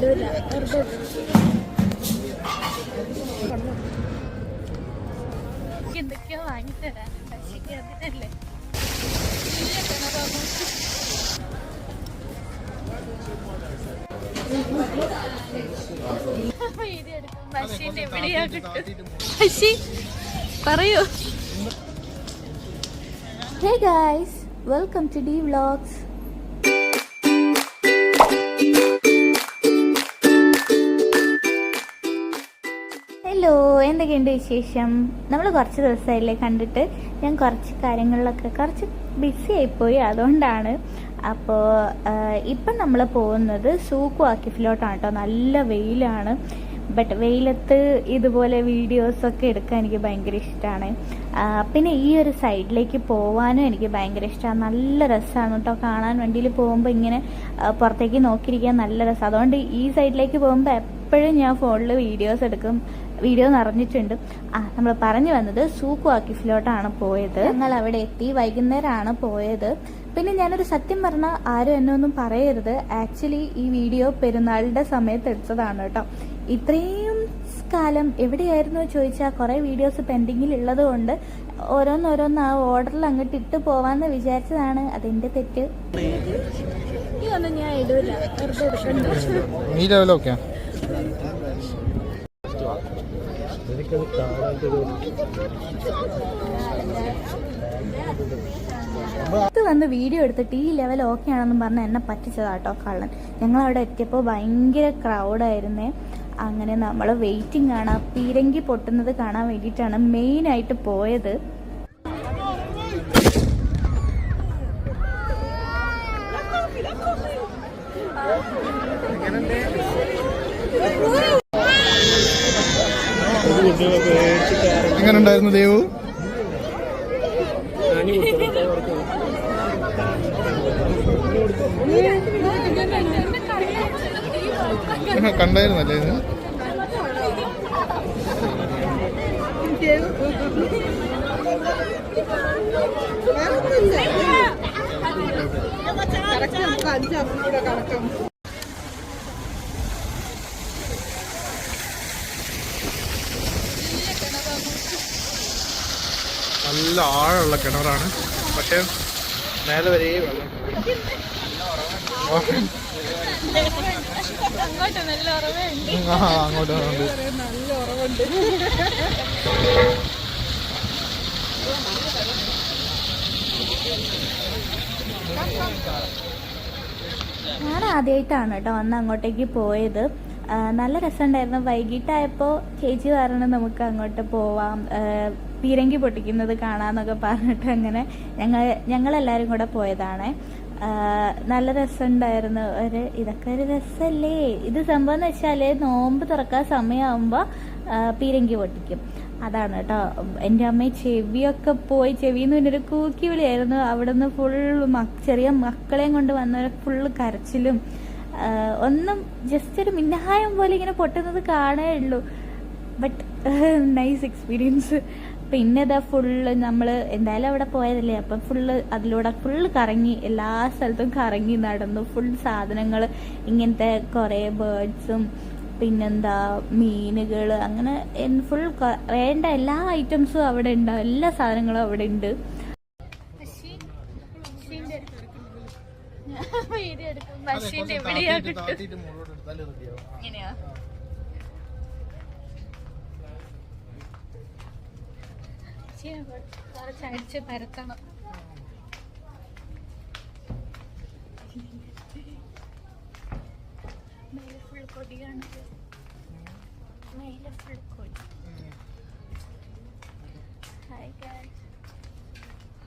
ഇടൂല വെറുതെ എന്തൊക്കെയോ വാങ്ങിത്തരാനുണ്ട് പക്ഷേ അതിനല്ലേ. പറയൂ. Hey guys welcome to D vlogs hello എന്തൊക്കെയുണ്ട് വിശേഷം? നമ്മൾ കുറച്ച് ദിവസമായില്ലേ കണ്ടിട്ട്. ഞാൻ കുറച്ച് കാര്യങ്ങളിലൊക്കെ കുറച്ച് ബിസി ആയിപ്പോയി അതുകൊണ്ടാണ്. അപ്പോൾ ഇപ്പം നമ്മൾ പോകുന്നത് സൂക്കു ആക്കിഫിലോട്ടാണ് കേട്ടോ നല്ല വെയിലാണ്. ബട്ട് വെയിലത്ത് ഇതുപോലെ വീഡിയോസൊക്കെ എടുക്കാൻ എനിക്ക് ഭയങ്കര ഇഷ്ടമാണ് പിന്നെ ഈ ഒരു സൈഡിലേക്ക് പോവാനും എനിക്ക് ഭയങ്കര ഇഷ്ടമാണ് നല്ല രസമാണ് കേട്ടോ കാണാൻ വണ്ടിയിൽ പോകുമ്പോൾ ഇങ്ങനെ പുറത്തേക്ക് നോക്കിയിരിക്കാൻ നല്ല രസം. അതുകൊണ്ട് ഈ സൈഡിലേക്ക് പോകുമ്പോൾ എപ്പോഴും ഞാൻ ഫോണിൽ വീഡിയോസ് എടുക്കും. വീഡിയോ നിറഞ്ഞിട്ടുണ്ട്. ആ നമ്മൾ പറഞ്ഞു വന്നത് സൂക്കു ആക്കിഫിലോട്ടാണ് പോയത്. ഞങ്ങൾ അവിടെ എത്തി വൈകുന്നേരമാണ് പോയത്. പിന്നെ ഞാനൊരു സത്യം പറഞ്ഞാൽ ആരും എന്നെ ഒന്നും പറയരുത്. ആക്ച്വലി ഈ വീഡിയോ പെരുന്നാളിന്റെ സമയത്ത് എടുത്തതാണ് കേട്ടോ. ഇത്രയും കാലം എവിടെയായിരുന്നു ചോദിച്ചാൽ കുറേ വീഡിയോസ് പെൻഡിങ്ങിൽ ഉള്ളത് കൊണ്ട് ഓരോന്നോരോന്ന് ആ ഓർഡറിൽ അങ്ങോട്ട് ഇട്ട് പോവാന്ന് വിചാരിച്ചതാണ്. അതെന്റെ തെറ്റ്. ഈ ഒന്നും ഞാൻ ഇടൂല. ലെവലൊക്കെ അടുത്ത് വന്ന് വീഡിയോ എടുത്തിട്ട് ഈ ലെവൽ ഓക്കെ ആണെന്ന് പറഞ്ഞ് എന്നെ പറ്റിച്ചതാട്ടോ കള്ളൻ. ഞങ്ങൾ അവിടെ എത്തിയപ്പോൾ ഭയങ്കര ക്രൗഡായിരുന്നേ അങ്ങനെ നമ്മൾ വെയിറ്റിംഗ് ആണ്. പീരങ്കി പൊട്ടുന്നത് കാണാൻ വേണ്ടിയിട്ടാണ് മെയിൻ ആയിട്ട് പോയത്. എങ്ങനെ ഉണ്ടായിരുന്നു ദേവു കണ്ടായിരുന്നല്ലേ ഇത്? നല്ല ആഴമുള്ള കിണറാണ്. പക്ഷെ മേലെ വരെ വെള്ളം ആ അങ്ങോട്ട് ഞാൻ ആദ്യമായിട്ടാണ് കേട്ടോ അന്ന് അങ്ങോട്ടേക്ക് പോയത്. നല്ല രസമുണ്ടായിരുന്നു. വൈകിട്ടായപ്പോൾ ചേച്ചി പറഞ്ഞു നമുക്ക് അങ്ങോട്ട് പോവാം. പീരങ്കി പൊട്ടിക്കുന്നത് കാണാന്നൊക്കെ പറഞ്ഞിട്ട് അങ്ങനെ ഞങ്ങൾ ഞങ്ങളെല്ലാവരും കൂടെ പോയതാണ്. നല്ല രസമുണ്ടായിരുന്നു. ഒരു ഇതൊക്കെ ഒരു രസമല്ലേ ഇത് സംഭവം എന്ന് വെച്ചാൽ നോമ്പ് തുറക്കാൻ സമയമാകുമ്പോൾ പീരങ്കി പൊട്ടിക്കും. അതാണ് കേട്ടോ. എന്റെ അമ്മ ചെവിയൊക്കെ പോയി ചെവിന്ന് പിന്നെ ഒരു കൂക്കി വിളിയായിരുന്നു. അവിടെ നിന്ന് ഫുൾ ചെറിയ മക്കളെയും കൊണ്ട് വന്നവരെ ഫുള്ള് കരച്ചിലും. ഒന്നും ജസ്റ്റ് ഒരു മിന്നായം പോലെ ഇങ്ങനെ പൊട്ടുന്നത് കാണേ ഉള്ളൂ. ബട്ട് നൈസ് എക്സ്പീരിയൻസ് പിന്നെ ഇതാ ഫുള്ള് നമ്മൾ എന്തായാലും അവിടെ പോയതല്ലേ? അപ്പം ഫുള്ള് അതിലൂടെ ഫുള്ള് കറങ്ങി എല്ലാ സ്ഥലത്തും കറങ്ങി നടന്നു. ഫുൾ സാധനങ്ങൾ ഇങ്ങനത്തെ കുറേ ബേർഡ്സും പിന്നെന്താ മീനുകൾ അങ്ങനെ ഫുൾ വേണ്ട എല്ലാ ഐറ്റംസും അവിടെ ഉണ്ട്. എല്ലാ സാധനങ്ങളും അവിടെ ഉണ്ട്. വീഡിയോ എടുക്കും ബഷീന്റെ എവിടെയാ കിട്ടും അടിച്ച് പരത്തണം.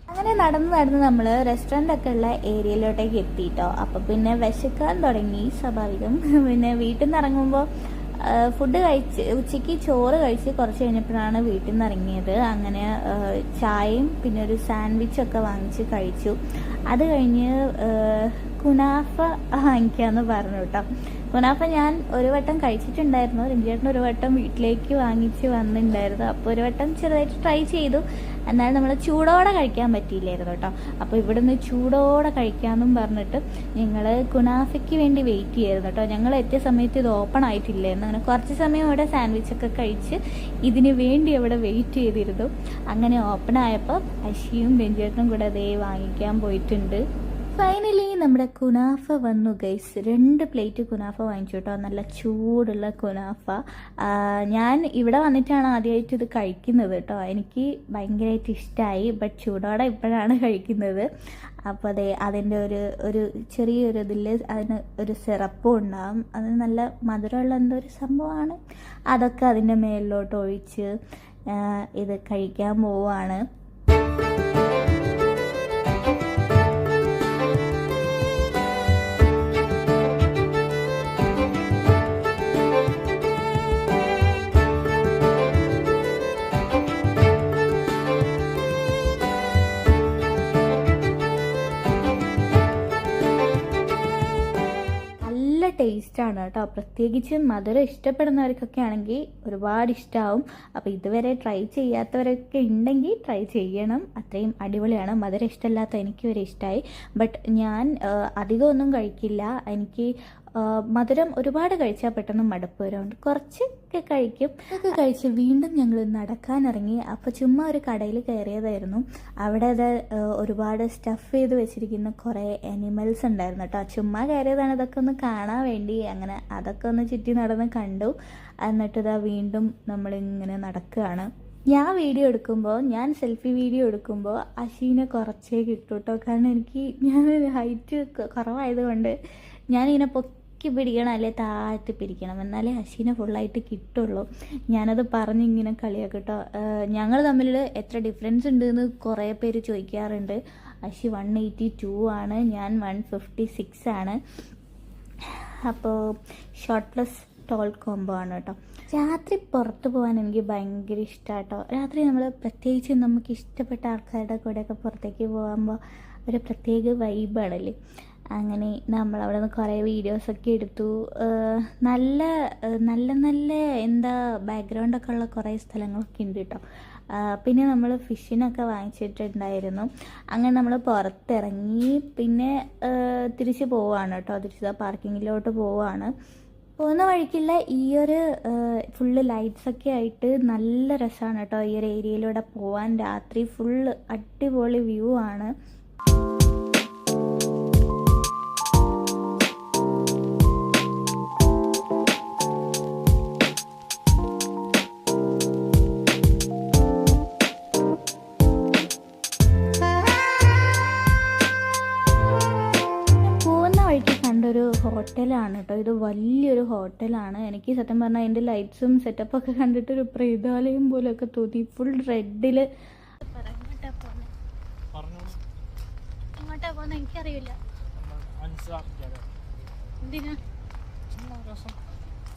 അങ്ങനെ നടന്ന് നടന്ന് നമ്മൾ റെസ്റ്റോറന്റ് ഒക്കെ ഉള്ള ഏരിയയിലോട്ടേക്ക് എത്തിയിട്ടോ അപ്പം പിന്നെ വിശക്കാൻ തുടങ്ങി സ്വാഭാവികം. പിന്നെ വീട്ടിൽ നിന്ന് ഇറങ്ങുമ്പോൾ ഫുഡ് കഴിച്ച് ഉച്ചയ്ക്ക് ചോറ് കഴിച്ച് കുറച്ച് കഴിഞ്ഞപ്പോഴാണ് വീട്ടിൽ നിന്ന് ഇറങ്ങിയത്. അങ്ങനെ ചായയും പിന്നെ ഒരു സാൻഡ്വിച്ചൊക്കെ വാങ്ങിച്ച് കഴിച്ചു. അത് കഴിഞ്ഞ് കുനാഫ വാങ്ങിക്കാന്ന് പറഞ്ഞു കേട്ടോ. കുനാഫ ഞാൻ ഒരു വട്ടം കഴിച്ചിട്ടുണ്ടായിരുന്നു. രഞ്ജിയേട്ടൻ ഒരു വട്ടം വീട്ടിലേക്ക് വാങ്ങിച്ച് വന്നിട്ടുണ്ടായിരുന്നു. അപ്പോൾ ഒരു വട്ടം ചെറുതായിട്ട് ട്രൈ ചെയ്തു. എന്നാലും നമ്മൾ ചൂടോടെ കഴിക്കാൻ പറ്റിയില്ലായിരുന്നു കേട്ടോ. അപ്പോൾ ഇവിടുന്ന് ചൂടോടെ കഴിക്കാമെന്നും പറഞ്ഞിട്ട് ഞങ്ങൾ കുനാഫയ്ക്ക് വേണ്ടി വെയിറ്റ് ചെയ്യായിരുന്നു കേട്ടോ. ഞങ്ങൾ എത്തിയ സമയത്ത് ഇത് ഓപ്പൺ ആയിട്ടില്ലായിരുന്നു. അങ്ങനെ കുറച്ച് സമയം ഇവിടെ സാൻഡ്വിച്ചൊക്കെ കഴിച്ച് ഇതിന് വേണ്ടി അവിടെ വെയിറ്റ് ചെയ്തിരുന്നു. അങ്ങനെ ഓപ്പൺ ആയപ്പോൾ അശിയും ബെഞ്ചേട്ടനും കൂടെ അതേ വാങ്ങിക്കാൻ പോയിട്ടുണ്ട്. ഫൈനലി നമ്മുടെ കുനാഫ വന്നു ഗൈസ് രണ്ട് പ്ലേറ്റ് കുനാഫ വാങ്ങിച്ചു കേട്ടോ. നല്ല ചൂടുള്ള കുനാഫ. ഞാൻ ഇവിടെ വന്നിട്ടാണ് ആദ്യമായിട്ട് ഇത് കഴിക്കുന്നത് കേട്ടോ. എനിക്ക് ഭയങ്കരമായിട്ട് ഇഷ്ടമായി ബട്ട് ചൂടോടെ ഇപ്പോഴാണ് കഴിക്കുന്നത്. അപ്പോൾ അതെ അതിന്റെ ഒരു ഒരു ചെറിയൊരു ഇതിൽ അതിന് ഒരു സിറപ്പും ഉണ്ടാകും അത് നല്ല മധുരമുള്ള എന്തോ ഒരു സംഭവമാണ്. അതൊക്കെ അതിന്റെ മേലിലോട്ട് ഒഴിച്ച് ഇത് കഴിക്കാൻ പോവുകയാണ്. ടേസ്റ്റാണ് കേട്ടോ. പ്രത്യേകിച്ച് മധുരം ഇഷ്ടപ്പെടുന്നവർക്കൊക്കെ ആണെങ്കിൽ ഒരുപാട് ഇഷ്ടമാവും അപ്പോൾ ഇതുവരെ ട്രൈ ചെയ്യാത്തവരൊക്കെ ഉണ്ടെങ്കിൽ ട്രൈ ചെയ്യണം. അത്രയും അടിപൊളിയാണ്. മധുരം ഇഷ്ടമല്ലാത്ത എനിക്ക് വരെ ഇഷ്ടമായി ബട്ട് ഞാൻ അധികമൊന്നും കഴിക്കില്ല. എനിക്ക് മധുരം ഒരുപാട് കഴിച്ചാൽ പെട്ടെന്ന് മടുപ്പ് വരുന്നുണ്ട് കുറച്ചൊക്കെ കഴിക്കും. അതൊക്കെ കഴിച്ച് വീണ്ടും ഞങ്ങൾ നടക്കാനിറങ്ങി. അപ്പോൾ ചുമ്മാ ഒരു കടയിൽ കയറിയതായിരുന്നു. അവിടെ അത് ഒരുപാട് സ്റ്റഫ് ചെയ്ത് വെച്ചിരിക്കുന്ന കുറേ അനിമൽസ് ഉണ്ടായിരുന്നു കേട്ടോ. ചുമ്മാ കയറിയതാണ്. ഇതൊക്കെ ഒന്ന് കാണാൻ വേണ്ടി അങ്ങനെ അതൊക്കെ ഒന്ന് ചുറ്റി നടന്ന് കണ്ടു. എന്നിട്ട് ഇതാ വീണ്ടും നമ്മളിങ്ങനെ നടക്കുകയാണ്. ഞാൻ വീഡിയോ എടുക്കുമ്പോൾ ഞാൻ സെൽഫി വീഡിയോ എടുക്കുമ്പോൾ അശീനെ കുറച്ചേ കിട്ടൂ കേട്ടോ കാരണം എനിക്ക് ഞാൻ ഹൈറ്റ് കുറവായതുകൊണ്ട് ഞാനിങ്ങനെ പൊക്കി പിടിക്കണം അല്ലെ? താഴ്ത്തി പിടിക്കണം. എന്നാലേ അശീനെ ഫുള്ളായിട്ട് കിട്ടുള്ളൂ. ഞാനത് പറഞ്ഞിങ്ങനെ കളിയാക്കും കേട്ടോ ഞങ്ങൾ തമ്മിൽ എത്ര ഡിഫറൻസ് ഉണ്ട് എന്ന് കുറേ പേര് ചോദിക്കാറുണ്ട്. അശി വൺ എയ്റ്റി ടു ആണ് ഞാൻ വൺ ഫിഫ്റ്റി സിക്സ് ആണ് അപ്പോൾ ഷോർട്ട്ലെസ് ടോൾ കോംബോ ആണ് കേട്ടോ രാത്രി പുറത്ത് പോകാൻ എനിക്ക് ഭയങ്കര ഇഷ്ടമാണ് കേട്ടോ രാത്രി നമ്മൾ പ്രത്യേകിച്ച് നമുക്ക് ഇഷ്ടപ്പെട്ട ആൾക്കാരുടെ കൂടെയൊക്കെ പുറത്തേക്ക് പോകുമ്പോൾ ഒരു പ്രത്യേക വൈബാണല്ലേ അങ്ങനെ നമ്മൾ അവിടെ നിന്ന് കുറേ വീഡിയോസൊക്കെ എടുത്തു നല്ല നല്ല നല്ല എന്താ ബാക്ക്ഗ്രൗണ്ടൊക്കെ ഉള്ള കുറേ സ്ഥലങ്ങളൊക്കെ ഉണ്ട് കേട്ടോ പിന്നെ നമ്മൾ ഫിഷിനൊക്കെ വാങ്ങിച്ചിട്ടുണ്ടായിരുന്നു. അങ്ങനെ നമ്മൾ പുറത്തിറങ്ങി പിന്നെ തിരിച്ച് പോവാണ് കേട്ടോ തിരിച്ച് പാർക്കിങ്ങിലോട്ട് പോവാണ്. പോകുന്ന വഴിക്കുള്ള ഈ ഒരു ഫുള്ള് ലൈറ്റ്സൊക്കെ ആയിട്ട് നല്ല രസമാണ് കേട്ടോ ഈ ഒരു ഏരിയയിലൂടെ പോവാൻ രാത്രി ഫുള്ള് അടിപൊളി വ്യൂ ആണ്. ഹോട്ടലാണ് കേട്ടോ. ഇത് വലിയൊരു ഹോട്ടലാണ്. എനിക്ക് സത്യം പറഞ്ഞാൽ അതിന്റെ ലൈറ്റ്സും സെറ്റപ്പൊക്കെ കണ്ടിട്ട് ഒരു പ്രേതാലയം പോലെയൊക്കെ തോന്നി. ഫുൾ റെഡിൽ എങ്ങോട്ടാ പോകുന്നത് എനിക്കറിയില്ല.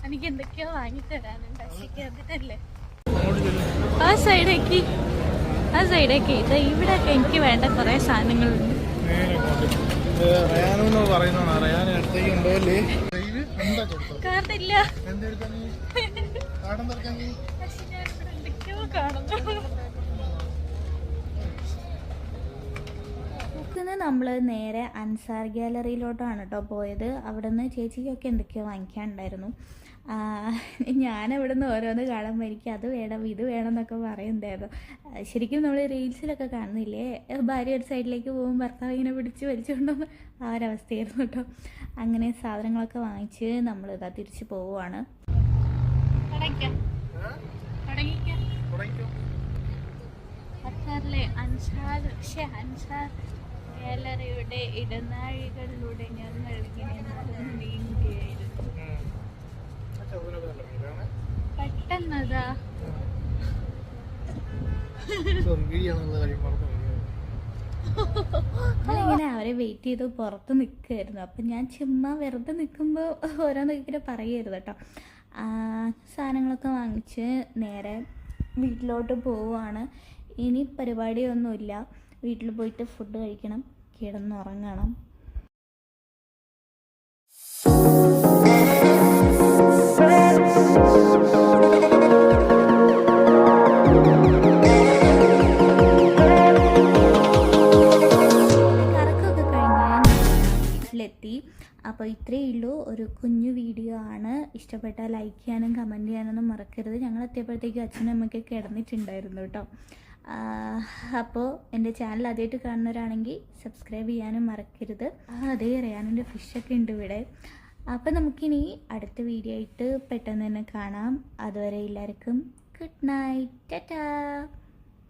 എനിക്ക് എന്തൊക്കെയോ വാങ്ങിത്തരാനുണ്ട്. ചെല്ലും ആ സൈഡേക്ക് ആ സൈഡേക്ക് ഇത് ഇവിടെയൊക്കെ എനിക്ക് വേണ്ട കുറേ സാധനങ്ങളുണ്ട്. റയാനു എന്ന് പറയുന്നതാണ്. റയാന അടുത്തേക്ക് ഉണ്ടല്ലേ ട്രെയിന് എന്താ കൊടുത്തത്? എന്തെടുക്കാൻ നീ? കാടം തുറക്കാൻ നീ എന്തൊക്കെയോ കാണുന്നു ബുക്കിന്ന് നമ്മൾ നേരെ അൻസാർ ഗാലറിയിലോട്ടാണ് കേട്ടോ പോയത്. അവിടെ നിന്ന് ചേച്ചിക്കൊക്കെ എന്തൊക്കെയോ വാങ്ങിക്കാനുണ്ടായിരുന്നു. ഞാൻ ഇവിടെ നിന്ന് ഓരോന്ന് കാണുമ്പോൾ എനിക്ക് അത് വേണം ഇത് വേണം എന്നൊക്കെ പറയുന്നുണ്ടായിരുന്നു. ശരിക്കും നമ്മൾ റീൽസിലൊക്കെ കാണുന്നില്ലേ? ഭാര്യ ഒരു സൈഡിലേക്ക് പോകും ഭർത്താവ് ഇങ്ങനെ പിടിച്ച് വലിച്ചുകൊണ്ടുപോകുന്ന ആ ഒരവസ്ഥയായിരുന്നു കേട്ടോ അങ്ങനെ സാധനങ്ങളൊക്കെ വാങ്ങിച്ച് നമ്മൾ ഇതാ തിരിച്ച് പോവുകയാണ് അൻസാർ പക്ഷേ അൻസാർ. ഗാലറിയുടെ ഇടനാഴികളിലൂടെ ഞങ്ങൾ ഇങ്ങനെ നടന്നു നീങ്ങുകയായിരുന്നു. പെട്ടെന്നതാ. സ്വർഗീയാണെന്നുള്ള അവരെ വെയിറ്റ് ചെയ്ത് പുറത്ത് നിൽക്കുമായിരുന്നു അപ്പം ഞാൻ ചുമ്മാ വെറുതെ നിൽക്കുമ്പോൾ ഓരോന്നൊക്കെ പറയുമായിരുന്നു കേട്ടോ. സാധനങ്ങളൊക്കെ വാങ്ങിച്ച് നേരെ വീട്ടിലോട്ട് പോവുകയാണ് ഇനി പരിപാടിയൊന്നുമില്ല. വീട്ടിൽ പോയിട്ട് ഫുഡ് കഴിക്കണം. കിടന്നുറങ്ങണം. വീട്ടിലെത്തി. അപ്പോൾ ഇത്രയേ ഉള്ളൂ. ഒരു കുഞ്ഞു വീഡിയോ ആണ്. ഇഷ്ടപ്പെട്ടാൽ ലൈക്ക് ചെയ്യാനും കമന്റ് ചെയ്യാനൊന്നും മറക്കരുത്. ഞങ്ങൾ എത്തിയപ്പോഴത്തേക്കും അച്ഛനും അമ്മയ്ക്ക് കിടന്നിട്ടുണ്ടായിരുന്നു കേട്ടോ. അപ്പോൾ എന്റെ ചാനൽ ആദ്യമായിട്ട് കാണുന്നവരാണെങ്കിൽ സബ്സ്ക്രൈബ് ചെയ്യാനും മറക്കരുത്. അതേ അറിയാനുണ്ട് ഫിഷൊക്കെ ഉണ്ട് ഇവിടെ. അപ്പോൾ നമുക്കിനി അടുത്ത വീഡിയോ ആയിട്ട് പെട്ടെന്ന് തന്നെ കാണാം. അതുവരെ എല്ലാവർക്കും ഗുഡ് നൈറ്റ് ടാറ്റാ